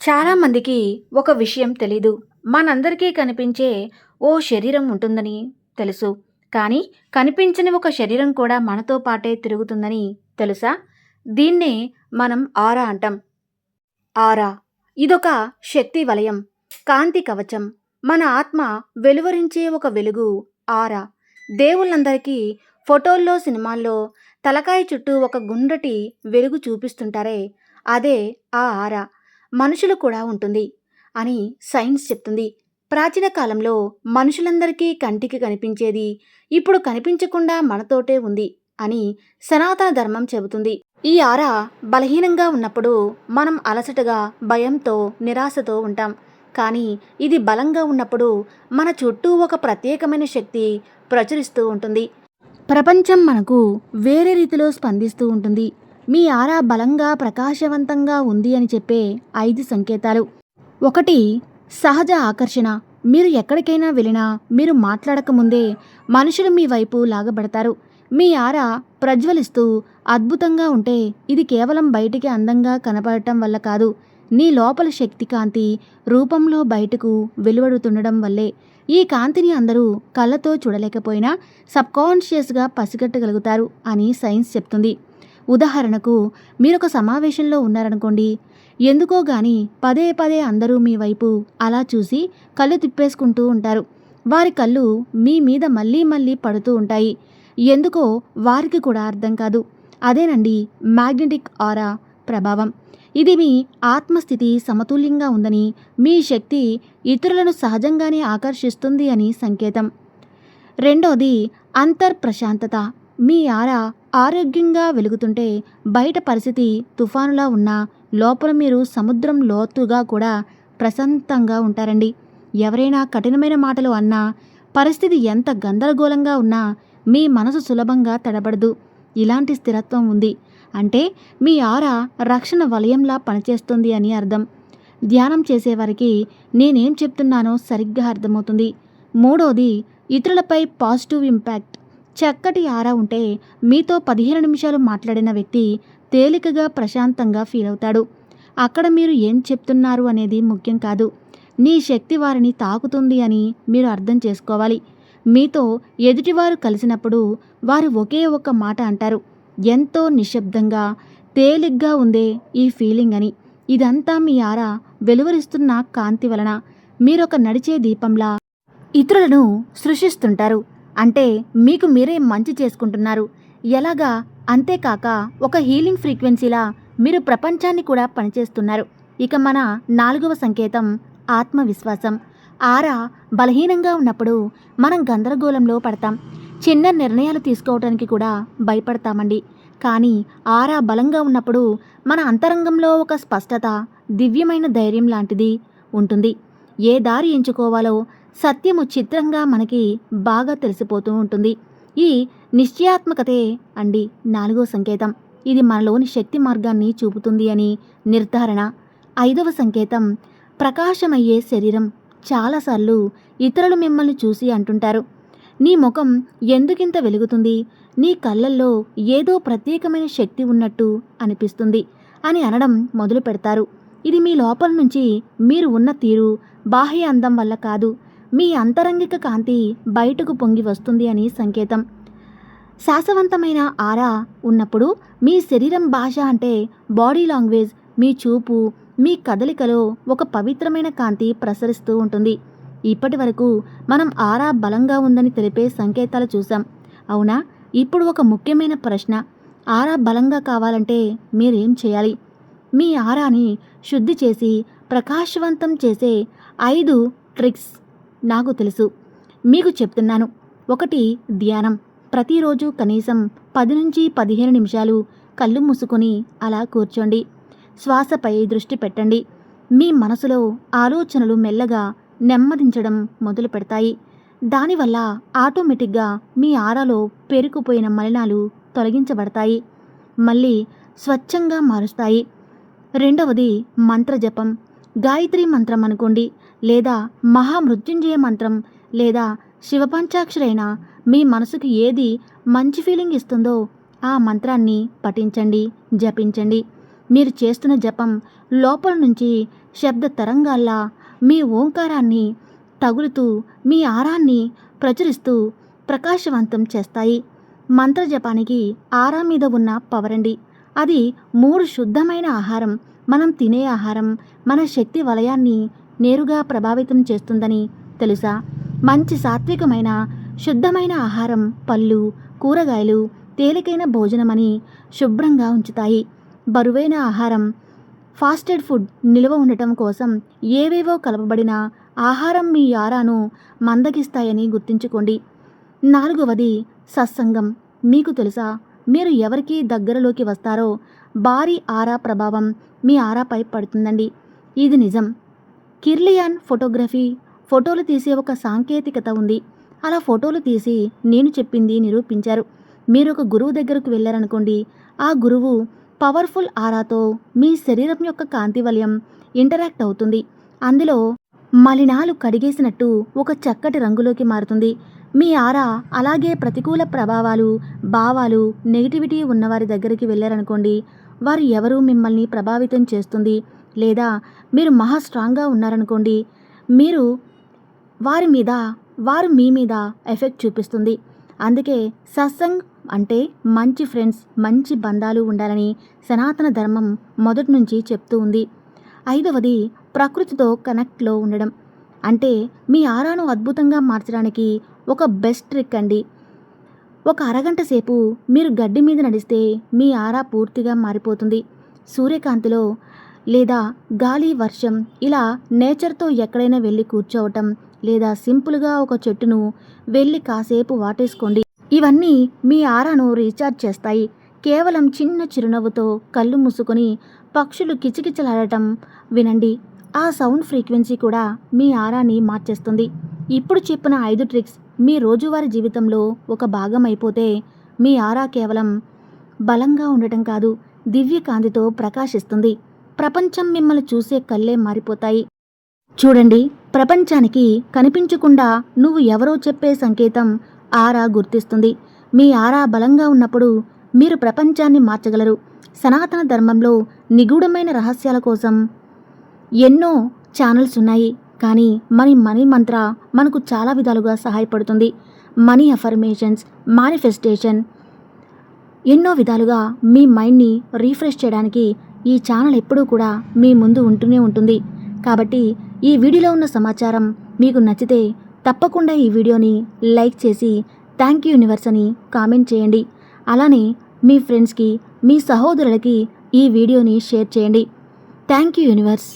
చాలామందికి ఒక విషయం తెలీదు. మనందరికీ కనిపించే ఓ శరీరం ఉంటుందని తెలుసు. కానీ కనిపించని ఒక శరీరం కూడా మనతో పాటే తిరుగుతుందని తెలుసా? దీన్నే మనం ఆరా అంటాం. ఆరా. ఇదొక శక్తి వలయం కాంతి కవచం. మన ఆత్మ వెలువరించే ఒక వెలుగు ఆరా. దేవుళ్ళందరికీ ఫోటోల్లో సినిమాల్లో తలకాయ చుట్టూ ఒక గుండ్రటి వెలుగు చూపిస్తుంటారే అదే ఆ ఆరా. మనుషులు కూడా ఉంటుంది అని సైన్స్ చెప్తుంది. ప్రాచీన కాలంలో మనుషులందరికీ కంటికి కనిపించేది ఇప్పుడు కనిపించకుండా మనతోటే ఉంది అని సనాతన ధర్మం చెబుతుంది. ఈ ఆర బలహీనంగా ఉన్నప్పుడు మనం అలసటగా భయంతో నిరాశతో ఉంటాం. కానీ ఇది బలంగా ఉన్నప్పుడు మన చుట్టూ ఒక ప్రత్యేకమైన శక్తి ప్రచురిస్తూ ఉంటుంది. ప్రపంచం మనకు వేరే రీతిలో స్పందిస్తూ ఉంటుంది. మీ ఆరా బలంగా ప్రకాశవంతంగా ఉంది అని చెప్పే ఐదు సంకేతాలు. ఒకటి సహజ ఆకర్షణ. మీరు ఎక్కడికైనా వెళ్ళినా మీరు మాట్లాడకముందే మనుషులు మీ వైపు లాగబడతారు. మీ ఆరా ప్రజ్వలిస్తూ అద్భుతంగా ఉంటే ఇది కేవలం బయటికి అందంగా కనపడటం వల్ల కాదు. నీ లోపల శక్తి కాంతి రూపంలో బయటకు వెలువడుతుండడం వల్లే. ఈ కాంతిని అందరూ కళ్ళతో చూడలేకపోయినా సబ్కాన్షియస్గా పసిగట్టగలుగుతారు అని సైన్స్ చెప్తుంది. ఉదాహరణకు మీరొక సమావేశంలో ఉన్నారనుకోండి. ఎందుకో గాని పదే పదే అందరూ మీ వైపు అలా చూసి కళ్ళు తిప్పేసుకుంటూ ఉంటారు. వారి కళ్ళు మీ మీద మళ్ళీ మళ్ళీ పడుతూ ఉంటాయి. ఎందుకో వారికి కూడా అర్థం కాదు. అదేనండి మ్యాగ్నెటిక్ ఆరా ప్రభావం. ఇది మీ ఆత్మస్థితి సమతుల్యంగా ఉందని మీ శక్తి ఇతరులను సహజంగానే ఆకర్షిస్తుంది అని సంకేతం. రెండోది అంతర్ ప్రశాంతత మీ ఆర ఆరోగ్యంగా వెలుగుతుంటే బయట పరిస్థితి తుఫానులా ఉన్నా లోపల మీరు సముద్రం లోతుగా కూడా ప్రశాంతంగా ఉంటారండి. ఎవరైనా కఠినమైన మాటలు అన్నా పరిస్థితి ఎంత గందరగోళంగా ఉన్నా మీ మనసు సులభంగా తడబడదు. ఇలాంటి స్థిరత్వం ఉంది. అంటే మీ ఆర రక్షణ వలయంలా పనిచేస్తుంది అని అర్థం. ధ్యానం చేసేవారికి నేనేం చెప్తున్నానో సరిగ్గా అర్థమవుతుంది. మూడోది ఇతరులపై పాజిటివ్ ఇంపాక్ట్ చక్కటి ఆరా ఉంటే మీతో పదిహేను నిమిషాలు మాట్లాడిన వ్యక్తి తేలికగా ప్రశాంతంగా ఫీల్ అవుతాడు. అక్కడ మీరు ఏం చెప్తున్నారు అనేది ముఖ్యం కాదు. నీ శక్తి వారిని తాకుతుంది అని మీరు అర్థం చేసుకోవాలి. మీతో ఎదుటివారు కలిసినప్పుడు వారు ఒకే ఒక్క మాట అంటారు. ఎంతో నిశ్శబ్దంగా తేలిగ్గా ఉందే ఈ ఫీలింగ్ అని. ఇదంతా మీ ఆరా వెలువరిస్తున్న కాంతి వలన. మీరొక నడిచే దీపంలా ఇతరులను సృష్టిస్తుంటారు. అంటే మీకు మీరే మంచి చేసుకుంటున్నారు. ఎలాగా? అంతేకాక ఒక హీలింగ్ ఫ్రీక్వెన్సీలా మీరు ప్రపంచాన్ని కూడా పనిచేస్తున్నారు. ఇక మన నాలుగవ సంకేతం ఆత్మవిశ్వాసం. ఆరా బలహీనంగా ఉన్నప్పుడు మనం గందరగోళంలో పడతాం. చిన్న నిర్ణయాలు తీసుకోవడానికి కూడా భయపడతామండి. కానీ ఆరా బలంగా ఉన్నప్పుడు మన అంతరంగంలో ఒక స్పష్టత దివ్యమైన ధైర్యం లాంటిది ఉంటుంది. ఏ దారి ఎంచుకోవాలో సత్యము చిత్రంగా మనకి బాగా తెలిసిపోతూ ఉంటుంది. ఈ నిశ్చయాత్మకతే అండి నాలుగో సంకేతం. ఇది మనలోని శక్తి మార్గాన్ని చూపుతుంది అని నిర్ధారణ. ఐదవ సంకేతం ప్రకాశమయ్యే శరీరం. చాలాసార్లు ఇతరులు మిమ్మల్ని చూసి అంటుంటారు. నీ ముఖం ఎందుకింత వెలుగుతుంది? నీ కళ్ళల్లో ఏదో ప్రత్యేకమైన శక్తి ఉన్నట్టు అనిపిస్తుంది అని అనడం మొదలు పెడతారు ఇది మీ లోపల నుంచి మీరు ఉన్న తీరు బాహ్య అందం వల్ల కాదు. మీ అంతరంగిక కాంతి బయటకు పొంగి వస్తుంది అని సంకేతం. శాసవంతమైన ఆరా ఉన్నప్పుడు మీ శరీరం భాష అంటే బాడీ లాంగ్వేజ్ మీ చూపు మీ కదలికలో ఒక పవిత్రమైన కాంతి ప్రసరిస్తూ ఉంటుంది. ఇప్పటి వరకు మనం ఆరా బలంగా ఉందని తెలిపే సంకేతాలు చూసాం అవునా? ఇప్పుడు ఒక ముఖ్యమైన ప్రశ్న. ఆరా బలంగా కావాలంటే మీరేం చేయాలి? మీ ఆరాని శుద్ధి చేసి ప్రకాశవంతం చేసే ఐదు ట్రిక్స్ నాకు తెలుసు. మీకు చెప్తున్నాను. ఒకటి ధ్యానం. ప్రతిరోజు కనీసం పది నుంచి పదిహేను నిమిషాలు కళ్ళు మూసుకొని అలా కూర్చోండి. శ్వాసపై దృష్టి పెట్టండి. మీ మనసులో ఆలోచనలు మెల్లగా నెమ్మదించడం మొదలు పెడతాయి. దానివల్ల ఆటోమేటిక్గా మీ ఆరాలో పేరుకుపోయిన మలినాలు తొలగించబడతాయి. మళ్ళీ స్వచ్ఛంగా మారుస్తాయి. రెండవది మంత్రజపం. గాయత్రి మంత్రం అనుకోండి లేదా మహామృత్యుంజయ మంత్రం లేదా శివపంచాక్షరైన మీ మనసుకు ఏది మంచి ఫీలింగ్ ఇస్తుందో ఆ మంత్రాన్ని పఠించండి జపించండి. మీరు చేస్తున్న జపం లోపల నుంచి శబ్ద తరంగాల్లా మీ ఓంకారాన్ని తగులుతూ మీ ఆరాన్ని ప్రచురిస్తూ ప్రకాశవంతం చేస్తాయి. మంత్రజపానికి ఆరా మీద ఉన్న పవరండి. అది మూడు శుద్ధమైన ఆహారం. మనం తినే ఆహారం మన శక్తి వలయాన్ని నేరుగా ప్రభావితం చేస్తుందని తెలుసా? మంచి సాత్వికమైన శుద్ధమైన ఆహారం పళ్ళు కూరగాయలు తేలికైన భోజనమని శుభ్రంగా ఉంచుతాయి. బరువైన ఆహారం ఫాస్టెడ్ ఫుడ్ నిల్వ ఉండటం కోసం ఏవేవో కలపబడిన ఆహారం మీ ఆరాను మందగిస్తాయని గుర్తుంచుకోండి. నాలుగవది సత్సంగం. మీకు తెలుసా? మీరు ఎవరికి దగ్గరలోకి వస్తారో భారీ ఆరా ప్రభావం మీ ఆరాపై పడుతుందండి. ఇది నిజం. కిర్లియాన్ ఫోటోగ్రఫీ ఫోటోలు తీసే ఒక సాంకేతికత ఉంది. అలా ఫోటోలు తీసి నేను చెప్పింది నిరూపించారు. మీరు ఒక గురువు దగ్గరకు వెళ్ళారనుకోండి ఆ గురువు పవర్ఫుల్ ఆరాతో మీ శరీరం యొక్క కాంతి వలయం ఇంటరాక్ట్ అవుతుంది. అందులో మలినాలు కడిగేసినట్టు ఒక చక్కటి రంగులోకి మారుతుంది. మీ ఆరా అలాగే ప్రతికూల ప్రభావాలు భావాలు నెగిటివిటీ ఉన్నవారి దగ్గరికి వెళ్ళారనుకోండి వారు ఎవరు మిమ్మల్ని ప్రభావితం చేస్తుంది? లేదా మీరు మహా స్ట్రాంగ్గా ఉన్నారనుకోండి మీరు వారి మీద వారు మీ మీద ఎఫెక్ట్ చూపిస్తుంది. అందుకే సత్సంగ్ అంటే మంచి ఫ్రెండ్స్ మంచి బంధాలు ఉండాలని సనాతన ధర్మం మొదటి నుంచి చెప్తూ ఉంది. ఐదవది ప్రకృతితో కనెక్ట్లో ఉండడం. అంటే మీ ఆరాను అద్భుతంగా మార్చడానికి ఒక బెస్ట్ ట్రిక్ అండి. ఒక అరగంట సేపు మీరు గడ్డి మీద నడిస్తే మీ ఆరా పూర్తిగా మారిపోతుంది. సూర్యకాంతిలో లేదా గాలి వర్షం ఇలా నేచర్తో ఎక్కడైనా వెళ్ళి కూర్చోవటం లేదా సింపుల్గా ఒక చెట్టును వెళ్ళి కాసేపు వాటేసుకోండి. ఇవన్నీ మీ ఆరాను రీఛార్జ్ చేస్తాయి. కేవలం చిన్న చిరునవ్వుతో కళ్ళు మూసుకొని పక్షులు కిచకిచలాడటం వినండి. ఆ సౌండ్ ఫ్రీక్వెన్సీ కూడా మీ ఆరాని మార్చేస్తుంది. ఇప్పుడు చెప్పిన ఐదు ట్రిక్స్ మీ రోజువారీ జీవితంలో ఒక భాగం అయిపోతే మీ ఆరా కేవలం బలంగా ఉండటం కాదు దివ్యకాంతితో ప్రకాశిస్తుంది. ప్రపంచం మిమ్మల్ని చూసే కళ్ళే మారిపోతాయి. చూడండి ప్రపంచానికి కనిపించకుండా నువ్వు ఎవరో చెప్పే సంకేతం ఆరా గుర్తిస్తుంది. మీ ఆరా బలంగా ఉన్నప్పుడు మీరు ప్రపంచాన్ని మార్చగలరు. సనాతన ధర్మంలో నిగూఢమైన రహస్యాల కోసం ఎన్నో ఛానల్స్ ఉన్నాయి. కానీ మరి మనీ మంత్ర మనకు చాలా విధాలుగా సహాయపడుతుంది. మనీ అఫర్మేషన్స్ మేనిఫెస్టేషన్ ఎన్నో విధాలుగా మీ మైండ్ని రీఫ్రెష్ చేయడానికి ఈ ఛానల్ ఎప్పుడూ కూడా మీ ముందు ఉంటూనే ఉంటుంది. కాబట్టి ఈ వీడియోలో ఉన్న సమాచారం మీకు నచ్చితే తప్పకుండా ఈ వీడియోని లైక్ చేసి థ్యాంక్ యూ యూనివర్స్ అని కామెంట్ చేయండి. అలానే మీ ఫ్రెండ్స్కి మీ సహోదరులకి ఈ వీడియోని షేర్ చేయండి. Thank you universe